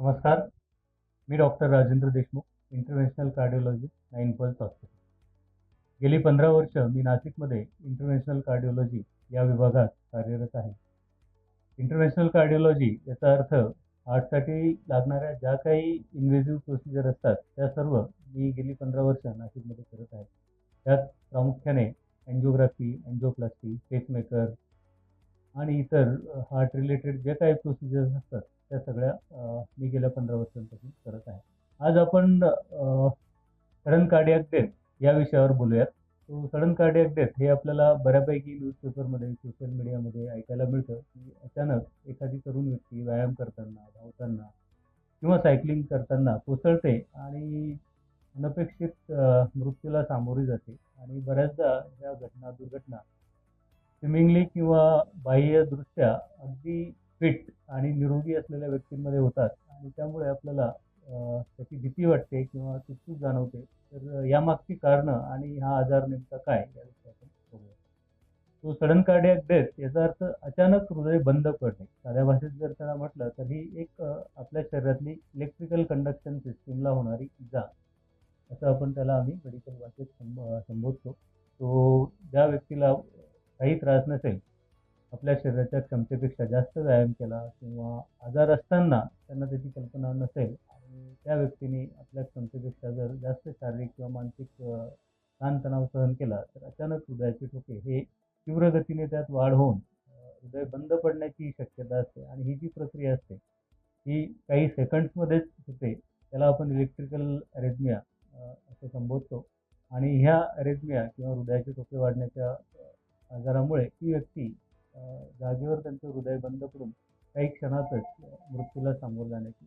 नमस्कार. मी doctor Rajendra Deshmukh international cardiologist nine pulse hospital. गेली पंधरा वर्ष मी नाशिकमध्ये इंटरनॅशनल कार्डिओलॉजी या विभागात कार्यरत आहे. इंटरनॅशनल कार्डिओलॉजी याचा अर्थ हार्टसाठी लागणाऱ्या ज्या काही इन्व्हेजिव्ह प्रोसिजर असतात त्या सर्व मी गेली पंधरा वर्ष नाशिकमध्ये करत आहे. त्यात प्रामुख्याने अँजिओग्राफी अँजिओप्लास्टी पेसमेकर आणि इतर हार्ट रिलेटेड जे काही प्रोसिजर्स असतात त्या सगळ्या मी गेल्या पंधरा वर्षांपासून करत आहे. आज आपण सडन कार्डियाक डेथ या विषयावर बोलूयात. तो सडन कार्डियाक डेथ हे आपल्याला बऱ्यापैकी न्यूजपेपरमध्ये सोशल मीडियामध्ये ऐकायला मिळतं की अचानक एखादी तरुण व्यक्ती व्यायाम करताना धावताना किंवा सायकलिंग करताना कोसळते आणि अनपेक्षित मृत्यूला सामोरी जाते. आणि बऱ्याचदा ह्या घटना दुर्घटना स्विमिंगली किंवा बाह्यदृष्ट्या अगदी फिट आणि निरोगी असलेल्या व्यक्तींमध्ये होतात. आणि त्यामुळे आपल्याला त्याची भीती वाटते किंवा चुकचूक जाणवते. तर यामागची कारणं आणि हा आजार नेमका काय याविषयी आपण बघूया. तो सडन कार्डियाक डेथ याचा अर्थ अचानक हृदय बंद पडणे साध्या भाषेत जर त्याला म्हटलं तर ही एक आपल्या शरीरातली इलेक्ट्रिकल कंडक्शन सिस्टीमला होणारी इजा असं आपण त्याला आम्ही मेडिकल भाषेत संबोधतो. तो ज्या व्यक्तीला काही त्रास नसेल आपल्या शरीराच्या क्षमतेपेक्षा जास्त व्यायाम केला किंवा आजार असताना त्यांना त्याची कल्पना नसेल आणि त्या व्यक्तीने आपल्या क्षमतेपेक्षा जर जास्त शारीरिक किंवा मानसिक ताणतणाव सहन केला तर अचानक हृदयाचे ठोके हे तीव्र गतीने त्यात वाढ होऊन हृदय बंद पडण्याची शक्यता असते आणि ही जी प्रक्रिया असते ही काही सेकंड्समध्येच होते त्याला आपण इलेक्ट्रिकल अरेजमिया असं संबोधतो आणि ह्या अरेजमिया किंवा हृदयाचे ठोके वाढण्याच्या आजारामुळे ही व्यक्ती जागेवर त्यांचं हृदय बंद पडून काही क्षणातच मृत्यूला सामोरं जाण्याची